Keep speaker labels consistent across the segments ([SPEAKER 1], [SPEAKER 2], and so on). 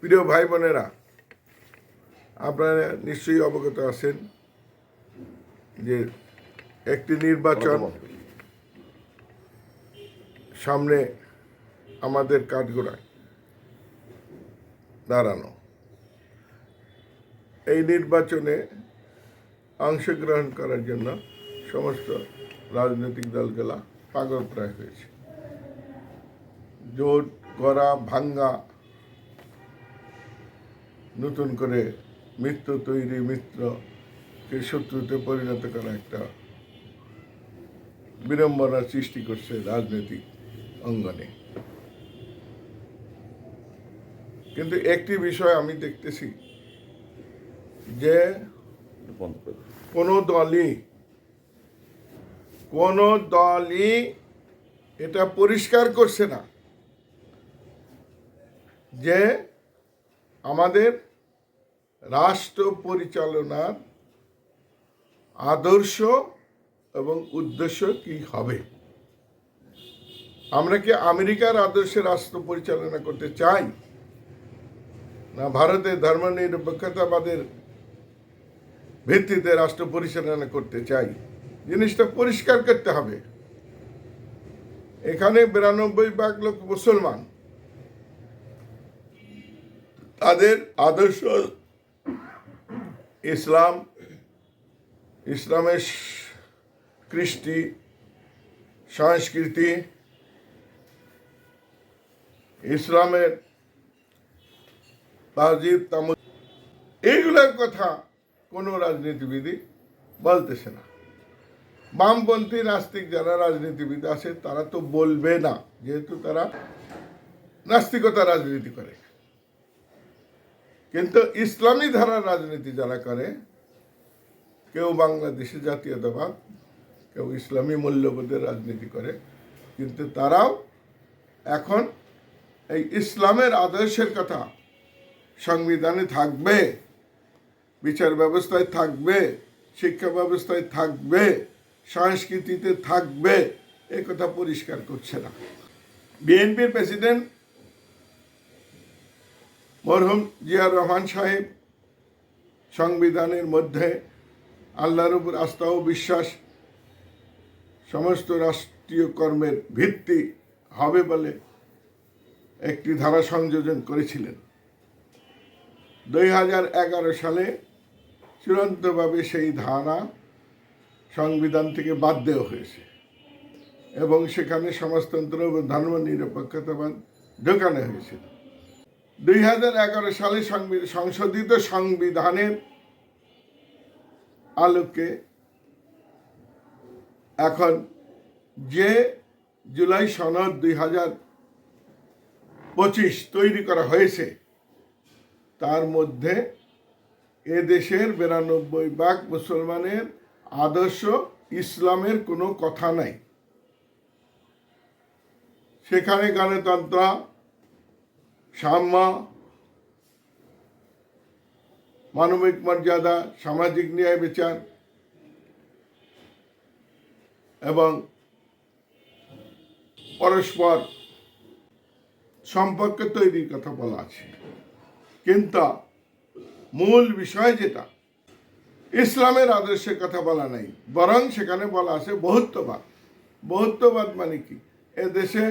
[SPEAKER 1] প্রিয় ভাই বোনেরা, আপনারা নিশ্চয়ই অবগত আছেন যে একটি নির্বাচন সামনে আমাদের কাঠগোড়ায় দাঁড়ানো। এই নির্বাচনে অংশগ্রহণ করার জন্য সমস্ত রাজনৈতিক দলগুলা পাগল প্রায় হয়েছে। জোট, গড়া ভাঙ্গা নতুন করে মিত্র তৈরি মিত্রকে শত্রুতে পরিণত করা একটা বিড়ম্বনার সৃষ্টি করছে রাজনৈতিক অঙ্গনে। কিন্তু একটি বিষয় আমি দেখতেছি যে কোনো দলই কোনো দলই এটা পরিষ্কার করছে না যে আমাদের রাষ্ট্র পরিচালনার আদর্শ এবং উদ্দেশ্য কি হবে? আমরা কি আমেরিকার আদর্শে রাষ্ট্র পরিচালনা করতে চাই? না ভারতের ধর্মনিরপেক্ষতাবাদের ভিত্তিতে রাষ্ট্র পরিচালনা করতে চাই? জিনিসটা পরিষ্কার করতে হবে। এখানে বিরানব্বই ভাগ লোক মুসলমান। তাদের আদর্শ ইসলাম, ইসলামের কৃষ্টি, সংস্কৃতি, ইসলামের তাজিব তাম এইগুলোর কথা কোনো রাজনীতিবিদই বলতেছে না। বামপন্থী নাস্তিক যারা রাজনীতিবিদ আছে, তারা তো বলবে না, যেহেতু তারা নাস্তিকতা রাজনীতি করে। কিন্তু ইসলামী ধারার রাজনীতি যারা করে, কেউ বাংলাদেশি জাতীয়তাবাদ, কেউ ইসলামী মূল্যবোধের রাজনীতি করে, কিন্তু তারাও এখন এই ইসলামের আদর্শের কথা, সংবিধানে থাকবে, বিচার ব্যবস্থায় থাকবে, শিক্ষা ব্যবস্থায় থাকবে, সংস্কৃতিতে থাকবে, এ কথা পরিষ্কার করছে না। বিএনপির প্রেসিডেন্ট মরহুম জিয়ার রহমান সাহেব সংবিধানের মধ্যে আল্লাহর উপর আস্থা ও বিশ্বাস সমস্ত রাষ্ট্রীয় কর্মের ভিত্তি হবে বলে একটি ধারা সংযোজন করেছিলেন। দুই হাজার এগারো সালে চূড়ান্তভাবে সেই ধারা সংবিধান থেকে বাদ দেওয়া হয়েছে এবং সেখানে সমাজতন্ত্র ও ধর্ম নিরপেক্ষতাবাদ ঢোকানো হয়েছিল। দুই হাজার এগারো সালে সংশোধিত সংবিধানের আলোকে এখন যে জুলাই সনদ দুই পঁচিশ তৈরি করা হয়েছে, তার মধ্যে এ দেশের বিরানব্বই ভাগ মুসলমানের আদর্শ ইসলামের কোনো কথা নাই। সেখানে গণতন্ত্র সাম্য, মানবিক মর্যাদা, সামাজিক ন্যায় বিচার এবং পরস্পর সম্পর্ক তৈরির কথা বলা আছে। কিন্তু মূল বিষয় যেটা, ইসলামের আদর্শের কথা বলা নাই, বরং সেখানে বলা আছে বহুত্ববাদ। বহুত্ববাদ মানে কি? এ দেশে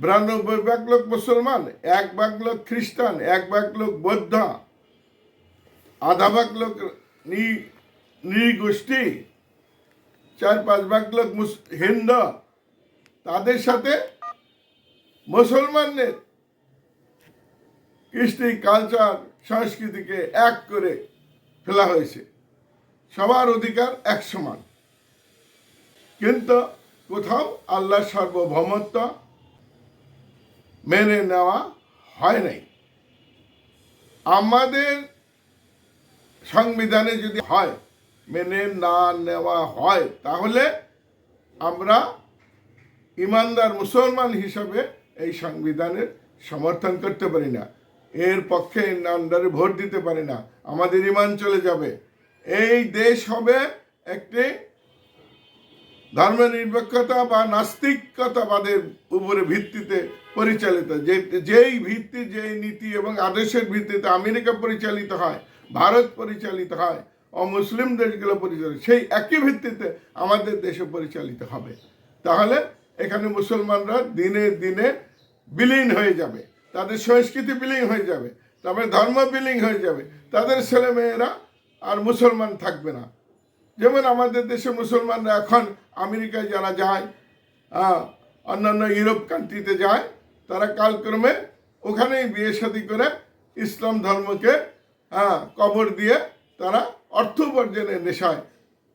[SPEAKER 1] বিরানব্বই ভাগ লোক মুসলমান, এক ভাগ লোক খ্রিস্টান, এক ভাগ লোক বৌদ্ধ, আধা ভাগ লোক নৃগোষ্ঠী, চার পাঁচ ভাগ লোক হিন্দু। তাদের সাথে মুসলমানদের কৃষ্টি, কালচার, সংস্কৃতিকে এক করে ফেলা হয়েছে। সবার অধিকার এক সমান কিন্তু কোথাও আল্লাহ সার্বভৌমত্ব মেনে নেওয়া হয় নাই। আমাদের সংবিধানে যদি হয়, মেনে না নেওয়া হয়, তাহলে আমরা ইমানদার মুসলমান হিসাবে এই সংবিধানের সমর্থন করতে পারি না। এর পক্ষে আন্ডারে ভোট দিতে পারি না। আমাদের ইমান চলে যাবে। এই দেশ হবে একটি ধর্মনিরপেক্ষতা বা নাস্তিকতাবাদের উপরে ভিত্তিতে পরিচালিত, যে, যেই ভিত্তি, যেই নীতি এবং আদেশের ভিত্তিতে আমেরিকা পরিচালিত হয়, ভারত পরিচালিত হয় অমুসলিম দেশগুলো পরিচালিত, সেই একই ভিত্তিতে আমাদের দেশে পরিচালিত হবে। তাহলে এখানে মুসলমানরা দিনে দিনে বিলীন হয়ে যাবে, তাদের সংস্কৃতি বিলীন হয়ে যাবে তারপরে ধর্ম বিলীন হয়ে যাবে, তাদের ছেলেমেয়েরা আর মুসলমান থাকবে না। যেমন আমাদের দেশে মুসলমানরা এখন আমেরিকায় যারা যায় অন্যান্য ইউরোপ কান্ট্রিতে যায় তারা কালক্রমে ওখানেই বিয়ে শাদী করে ইসলাম ধর্মকে হ্যাঁ, কবর দিয়ে তারা অর্থ উপার্জনের নেশায়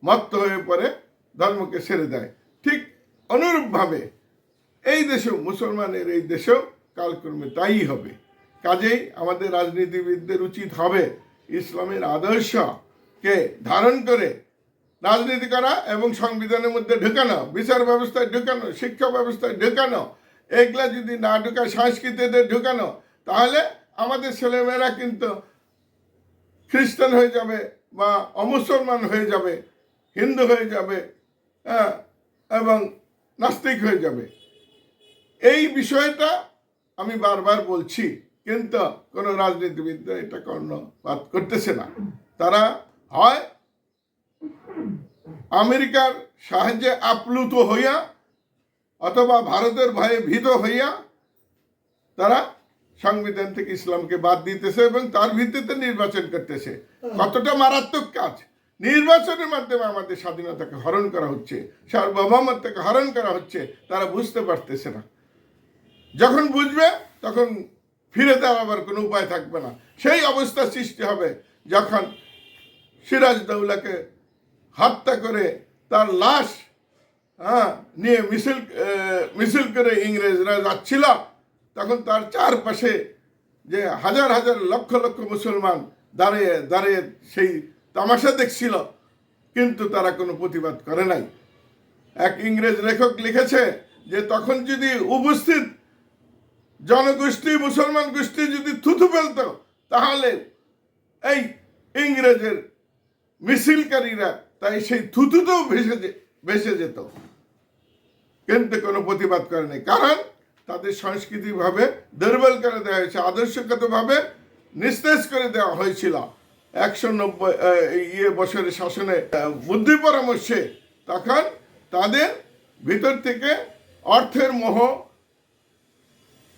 [SPEAKER 1] মত্ত হয়ে পড়ে ধর্মকে ছেড়ে দেয়। ঠিক অনুরূপভাবে এই দেশেও মুসলমানের এই দেশেও কালক্রমে তাই হবে। কাজেই আমাদের রাজনীতিবিদদের উচিত হবে ইসলামের আদর্শকে ধারণ করে রাজনীতি করা এবং সংবিধানের মধ্যে ঢুকানো বিচার ব্যবস্থায় ঢুকানো শিক্ষা ব্যবস্থায় ঢুকানো এগুলা যদি না ঢুকায় সংস্কৃতিতে ঢুকানো, তাহলে আমাদের ছেলেমেয়েরা কিন্তু খ্রিস্টান হয়ে যাবে বা অমুসলমান হয়ে যাবে, হিন্দু হয়ে যাবে হ্যাঁ এবং নাস্তিক হয়ে যাবে। এই বিষয়টা আমি বারবার বলছি, কিন্তু কোনো রাজনীতিবিদ এটা কর্ণপাত করতেছে না। তারা হয় আমেরিকার সাহায্যে আপ্লুত হইয়া অথবা ভারতের ভয়ে ভীত হইয়া তারা সংবিধান থেকে ইসলামকে বাদ দিতেছে এবং তার ভিত্তিতে নির্বাচন করতেছে। কতটা মারাত্মক কাজ। নির্বাচনের মাধ্যমে আমাদের স্বাধীনতাকে হরণ করা হচ্ছে, সার্বভৌমত্বকে হরণ করা হচ্ছে, তারা বুঝতে পারতেছে না। যখন বুঝবে, তখন ফিরে দাঁড়াবার কোনো উপায় থাকবে না। সেই অবস্থা সৃষ্টি হবে যখন সিরাজ দৌলাকে হত্যা করে তার লাশ হ্যাঁ নিয়ে মিছিল মিছিল করে ইংরেজরা যাচ্ছিল। তখন তার চারপাশে যে হাজার হাজার লক্ষ লক্ষ মুসলমান দাঁড়িয়ে দাঁড়িয়ে সেই তামাশা দেখছিল, কিন্তু তারা কোনো প্রতিবাদ করে নাই। এক ইংরেজ লেখক লিখেছে যে, তখন যদি উপস্থিত জনগোষ্ঠী, মুসলমান গোষ্ঠী যদি থুথু ফেলত, তাহলে এই ইংরেজের মিছিলকারীরা তাই সেই থুতুতেও ভেসে ভেসে যেত। কিন্তু কোনো প্রতিবাদ করেনি। কারণ তাদের সাংস্কৃতিকভাবে দুর্বল করে দেওয়া হয়েছে, আদর্শগতভাবে নিস্তেজ করে দেওয়া হয়েছিল। একশো নব্বই ইয়ে বছরের শাসনে বুদ্ধি পরামর্শে তখন তাদের ভিতর থেকে অর্থের মোহ,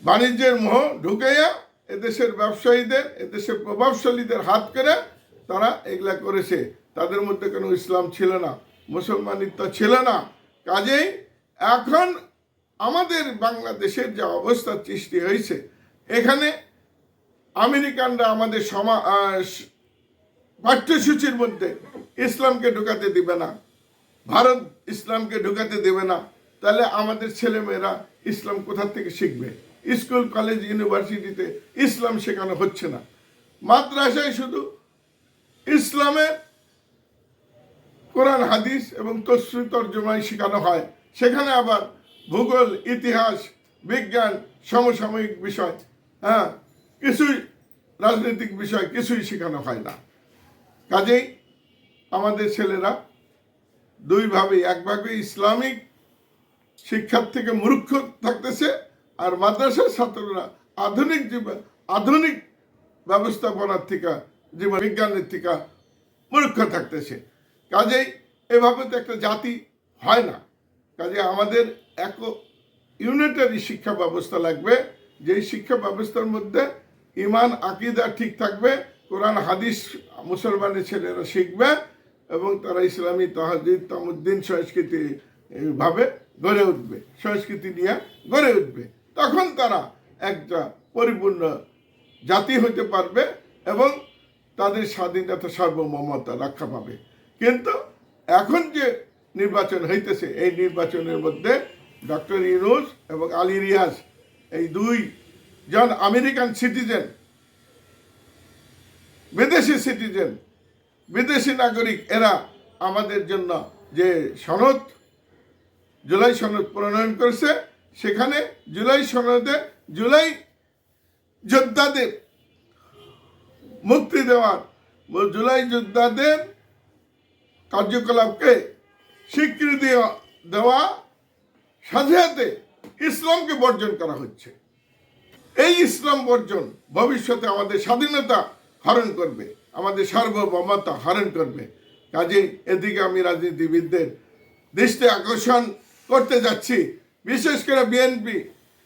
[SPEAKER 1] বাণিজ্যের মোহ ঢুকাইয়া এদেশের ব্যবসায়ীদের, এদেশের প্রভাবশালীদের হাত করে তারা এগুলা করেছে। তাদের মধ্যে কোনো ইসলাম ছিল না। মুসলমানিত্ব ছিল না। কাজেই এখন আমাদের বাংলাদেশের যে অবস্থা সৃষ্টি হয়েছে, এখানে আমেরিকানরা আমাদের সমা পাঠ্যসূচির মধ্যে ইসলামকে ঢুকাতে দিবে না, ভারত ইসলামকে ঢুকাতে দেবে না। তাহলে আমাদের ছেলেমেয়েরা ইসলাম কোথা থেকে শিখবে? স্কুল, কলেজ, ইউনিভার্সিটিতে ইসলাম শেখানো হচ্ছে না। মাদ্রাসায় শুধু ইসলামের কোরআন, হাদিস এবং তসরি তর্জমায় শেখানো হয়। সেখানে আবার ভূগোল, ইতিহাস, বিজ্ঞান, সমসাময়িক বিষয় হ্যাঁ কিছুই রাজনৈতিক বিষয় কিছুই শেখানো হয় না। কাজেই আমাদের ছেলেরা দুইভাবে একভাবে ইসলামিক শিক্ষার থেকে মূর্খ থাকতেছে আর মাদ্রাসার ছাত্ররা আধুনিক জীবন আধুনিক ব্যবস্থাপনার থেকে জীবন বিজ্ঞানের থেকে মূর্খ থাকতেছে। কাজেই এভাবে তো একটা জাতি হয় না। কাজে আমাদের এক ইউনিটারি শিক্ষা ব্যবস্থা লাগবে, যেই শিক্ষা ব্যবস্থার মধ্যে ইমান, আকিদা ঠিক থাকবে, কোরআন, হাদিস, মুসলমানের ছেলেরা শিখবে এবং তারা ইসলামী তহাজিদ, তামুদ্দিন সংস্কৃতি ভাবে গড়ে উঠবে, সংস্কৃতি নিয়ে গড়ে উঠবে। তখন তারা একটা পরিপূর্ণ জাতি হতে পারবে এবং তাদের স্বাধীনতা সার্বভৌমতা রক্ষা পাবে। কিন্তু এখন যে নির্বাচন হইতেছে, এই নির্বাচনের মধ্যে ডক্টর ইউনুস এবং আলী রিয়াজ, এই দুই জন আমেরিকান সিটিজেন, বিদেশি সিটিজেন, বিদেশি নাগরিক, এরা আমাদের জন্য যে সনদ, জুলাই সনদ প্রণয়ন করেছে, সেখানে জুলাই সনদে জুলাই যোদ্ধাদের মুক্তি দেওয়ার, জুলাই যোদ্ধাদের কার্যকলাপকে স্বীকৃতি দেওয়া সাথে সাথে ইসলামকে বর্জন করা হচ্ছে। এই ইসলাম বর্জন ভবিষ্যতে আমাদের স্বাধীনতা হরণ করবে, আমাদের সার্বভৌমতা হরণ করবে। কাজেই এদিকে আমি রাজনীতিবিদদের দৃষ্টি আকর্ষণ করতে যাচ্ছি। বিশেষ করে বিএনপি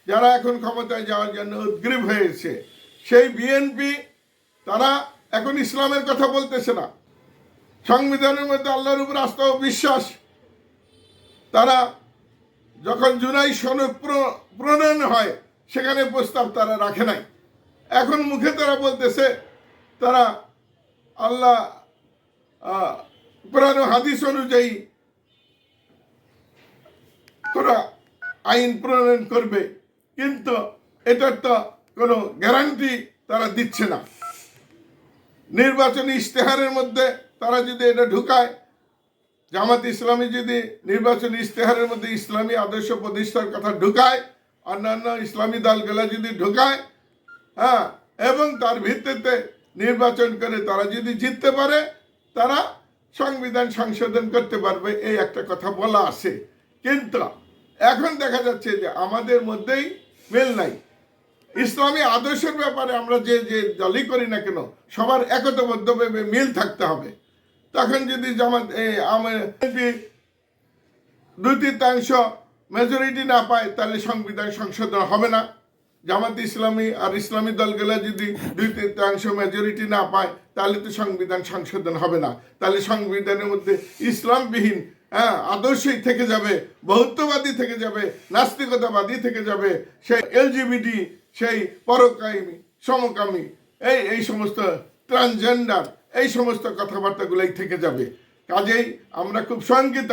[SPEAKER 1] যারা এখন ক্ষমতায় যাওয়ার জন্য উদ্গ্রীব হয়েছে, সেই বিএনপি তারা এখন ইসলামের কথা বলতেছে না। সংবিধানের মধ্যে আল্লাহর উপর আস্থা ও বিশ্বাস। তারা যখন জুলাই সনদ প্র- প্রণয়ন হয়, সেখানে প্রস্তাব তারা রাখে নাই। এখন মুখে তারা বলতেছে, তারা আল্লাহ কোরআন হাদিস অনুযায়ী তারা আইন প্রণয়ন করবে, কিন্তু এটার তো কোনো গ্যারান্টি তারা দিচ্ছে না। নির্বাচনী ইশতেহারের মধ্যে তারা যদি এটা ঢুকায়, জামাত ইসলামী যদি নির্বাচনী ইশতেহারের মধ্যে ইসলামী আদর্শ প্রতিষ্ঠার কথা ঢুকায়, অন্যান্য ইসলামী দলগুলো যদি ঢুকায় হ্যাঁ এবং তার ভিত্তিতে নির্বাচন করে তারা যদি জিততে পারে, তারা সংবিধান সংশোধন করতে পারবে, এই একটা কথা বলা আছে। কিন্তু এখন দেখা যাচ্ছে যে আমাদের মধ্যেই মেল নাই। ইসলামী আদর্শের ব্যাপারে আমরা যে যে দলই করি না কেন, সবার একতাবদ্ধভাবে মিল থাকতে হবে। তখন যদি জামাত এই দুই তৃতীয়াংশ মেজরিটি না পায়, তাহলে সংবিধান সংশোধন হবে না। জামাত ইসলামী আর ইসলামী দলগুলো যদি দুই তৃতীয়াংশ মেজরিটি না পায়, তাহলে তো সংবিধান সংশোধন হবে না। তাহলে সংবিধানের মধ্যে ইসলামবিহীন হ্যাঁ আদর্শই থেকে যাবে, বহুত্ববাদী থেকে যাবে, নাস্তিকতাবাদী থেকে যাবে, সেই এলজিবিটি, সেই পরকামী সমকামী, এই এই সমস্ত ট্রান্সজেন্ডার এই সমস্ত কথাবার্তাগুলোই থেকে যাবে। কাজেই আমরা খুব শঙ্কিত।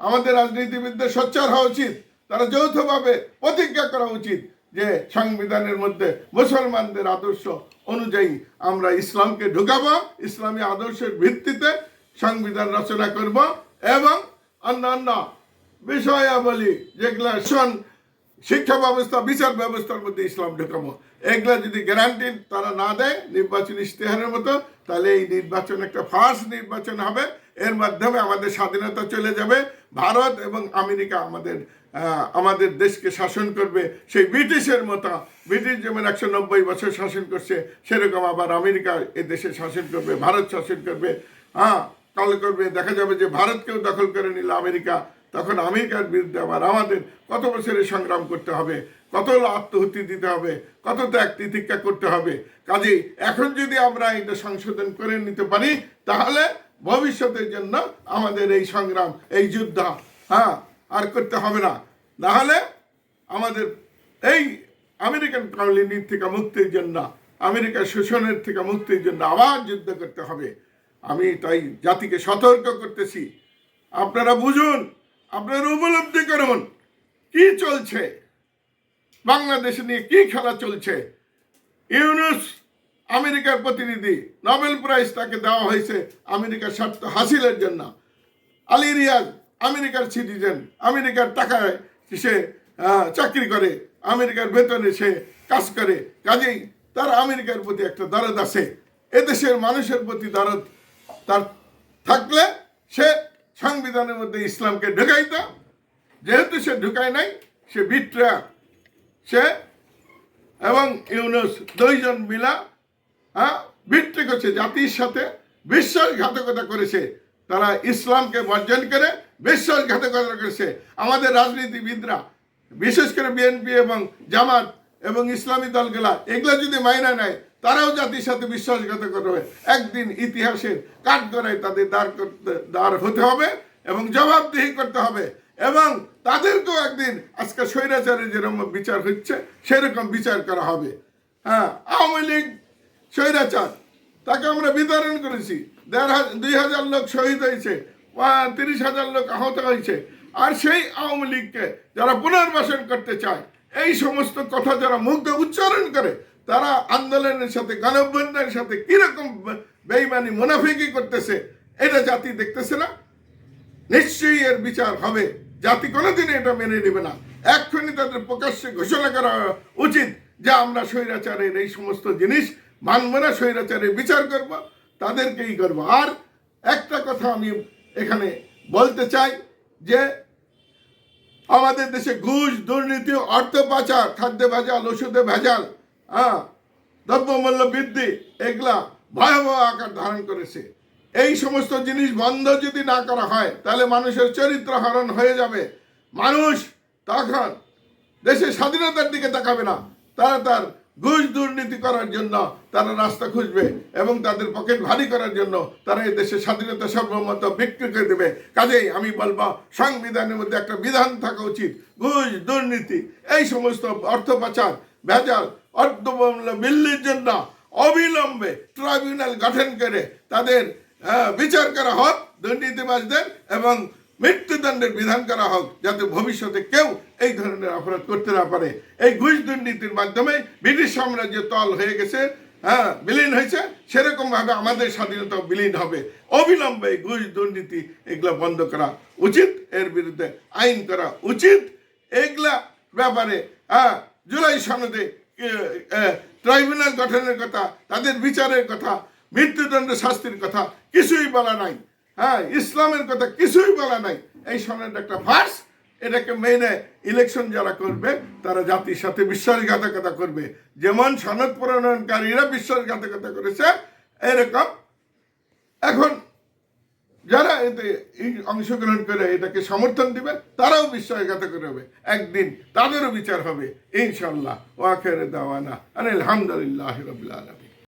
[SPEAKER 1] আমাদের রাজনীতিবিদদের সোচ্চার হওয়া উচিত, তারা যৌথভাবে প্রতিজ্ঞা করা উচিত যে সংবিধানের মধ্যে মুসলমানদের আদর্শ অনুযায়ী আমরা ইসলামকে ঢুকাবো, ইসলামী আদর্শের ভিত্তিতে সংবিধান রচনা করব এবং অন্যান্য বিষয়াবলী, যেগুলো শিক্ষা ব্যবস্থা, বিচার ব্যবস্থার মধ্যে ইসলাম ঢুকাবো। এগুলা যদি গ্যারান্টি তারা না দেয়, নির্বাচন ইশতেহারের মতো, তাহলে এই নির্বাচন একটা ফার্স্ট নির্বাচন হবে। এর মাধ্যমে আমাদের স্বাধীনতা চলে যাবে। ভারত এবং আমেরিকা আমাদের আমাদের দেশকে শাসন করবে। সেই ব্রিটিশের মতো, ব্রিটিশ যেমন একশো নব্বই বছর শাসন করছে, সেরকম আবার আমেরিকা এ দেশে শাসন করবে, ভারত শাসন করবে। হ্যাঁ কাল করবে। দেখা যাবে যে ভারতকেও দখল করে নিল আমেরিকা। তখন আমেরিকার বিরুদ্ধে আবার আমাদের কত বছরের সংগ্রাম করতে হবে, কত আত্মহত্যা দিতে হবে, কত ত্যাগ তিতিক্ষা করতে হবে। কাজে এখন যদি আমরা এটা সংশোধন করে নিতে পারি, তাহলে ভবিষ্যতের জন্য আমাদের এই সংগ্রাম, এই যুদ্ধ হ্যাঁ আর করতে হবে না। নাহলে আমাদের এই আমেরিকান কলোনির থেকে মুক্তির জন্য, আমেরিকার শোষণের থেকে মুক্তির জন্য আবার যুদ্ধ করতে হবে। আমি তাই জাতিকে সতর্ক করতেছি। আপনারা বুঝুন আপনারা উপলব্ধি করুন। কি চলছে? বাংলাদেশ নিয়ে কি খেলা চলছে? ইউনুস আমেরিকার প্রতিনিধি, নোবেল প্রাইজ তাকে দেওয়া হয়েছে আমেরিকার স্বার্থ হাসিলের জন্য। আলী রিয়াজ আমেরিকার সিটিজেন, আমেরিকার টাকায় সে চাকরি করে, আমেরিকার বেতনে সে কাজ করে। কাজেই তার আমেরিকার প্রতি একটা দরদ আছে। এদেশের মানুষের প্রতি দরদ তার থাকলে সে সংবিধানের মধ্যে ইসলামকে ঢুকাইত যেহেতু সে ঢুকায় নাই, সে বিট্রা। সে এবং ইউনুস দুইজন মিলা হ্যাঁ বিট্রে করছে জাতির সাথে বিশ্বাসঘাতকতা করেছে। তারা ইসলামকে বর্জন করে বিশ্বাসঘাতকতা করেছে। আমাদের রাজনীতিবিদরা, বিশেষ করে বিএনপি এবং জামাত এবং ইসলামী দলগুলা, এগুলা যদি মাইনা নেয় তারাও জাতির সাথে বিশ্বাসঘাতকতা করবে। একদিন ইতিহাসের কাঠগড়ায় তাদের দাঁড় করতে, দাঁড় হতে হবে এবং জবাবদিহি করতে হবে এবং তাদেরকেও একদিন আজকে স্বৈরাচারের যেরকম বিচার হচ্ছে, সেরকম বিচার করা হবে। হ্যাঁ আওয়ামী লীগ স্বৈরাচার, তাকে আমরা বিতরণ করেছি। দেড় হাজার দুই হাজার লোক শহীদ হয়েছে তিরিশ হাজার লোক আহত হয়েছে। আর সেই আওয়ামী লীগকে যারা পুনর্বাসন করতে চায়, এই সমস্ত কথা যারা মুখ উচ্চারণ করে তারা আন্দোলনের সাথে গণঅভ্যুত্থানের সাথে কীরকম বেইমানি, মুনাফিকি করতেছে, এটা জাতি দেখতেছে না। নিশ্চয়ই এর বিচার হবে। জাতি কোনোদিন এটা মেনে নেবে না। এক্ষুনি তাদের প্রকাশ্যে ঘোষণা করা উচিত যে আমরা স্বৈরাচারের এই সমস্ত জিনিস মানব না, স্বৈরাচারের বিচার করব, তাদেরকেই করব। আর একটা কথা আমি এখানে বলতে চাই যে আমাদের দেশে ঘুষ, দুর্নীতি, অর্থ পাচার, খাদ্য ভেজাল, ওষুধে ভেজাল হ্যাঁ দ্রব্যমূল্য বৃদ্ধি, এগুলা ভয়াবহ আকার ধারণ করেছে। এই সমস্ত জিনিস বন্ধ যদি না করা হয়, তাহলে মানুষের চরিত্র হরণ হয়ে যাবে। মানুষ তখন দেশের স্বাধীনতার দিকে তাকাবে না। তারা তার ঘুষ দুর্নীতি করার জন্য তারা রাস্তা খুঁজবে এবং তাদের পকেট ভারী করার জন্য তারা এই দেশের স্বাধীনতা সর্বমত বিক্রি করে দেবে। কাজেই আমি বলব, সংবিধানের মধ্যে একটা বিধান থাকা উচিত। ঘুষ, দুর্নীতি, এই সমস্ত অর্থ পাচার, ভেজাল অর্ধমূল্য বিল্লির জন্য অবিলম্বে ট্রাইব্যুনাল গঠন করে তাদের বিচার করা হোক, দুর্নীতিবাজদের এবং মৃত্যুদণ্ডের বিধান করা হোক, যাতে ভবিষ্যতে কেউ এই ধরনের অপরাধ করতে না পারে। এই ঘুষ দুর্নীতির মাধ্যমে ব্রিটিশ সাম্রাজ্য তল হয়ে গেছে হ্যাঁ বিলীন হয়েছে। সেরকম ভাবে আমাদের স্বাধীনতা বিলীন হবে। অবিলম্বে ঘুষ দুর্নীতি এগুলো বন্ধ করা উচিত। এর বিরুদ্ধে আইন করা উচিত। এগুলা ব্যাপারে হ্যাঁ জুলাই সনদে ট্রাইব্যুনাল গঠনের কথা, তাদের বিচারের কথা, মৃত্যুদণ্ড শাস্তির কথা কিছুই বলা নাই। হ্যাঁ ইসলামের কথা কিছুই বলা নাই। এই সনদ একটা ফার্স এটাকে মেনে ইলেকশন যারা করবে, তারা জাতির সাথে বিশ্বাসঘাতকতা করবে। যেমন সনদ প্রণয়নকারীরা বিশ্বাসঘাতকতা করেছে, এরকম। এখন যারা এতে এই অংশগ্রহণ করে এটাকে সমর্থন দিবে, তারাও বিশ্বাসঘাত হবে একদিন তাদেরও বিচার হবে ইনশাল্লাহ ওয়াখের দাওয়ানা আলহামদুলিল্লাহ রবিল আলম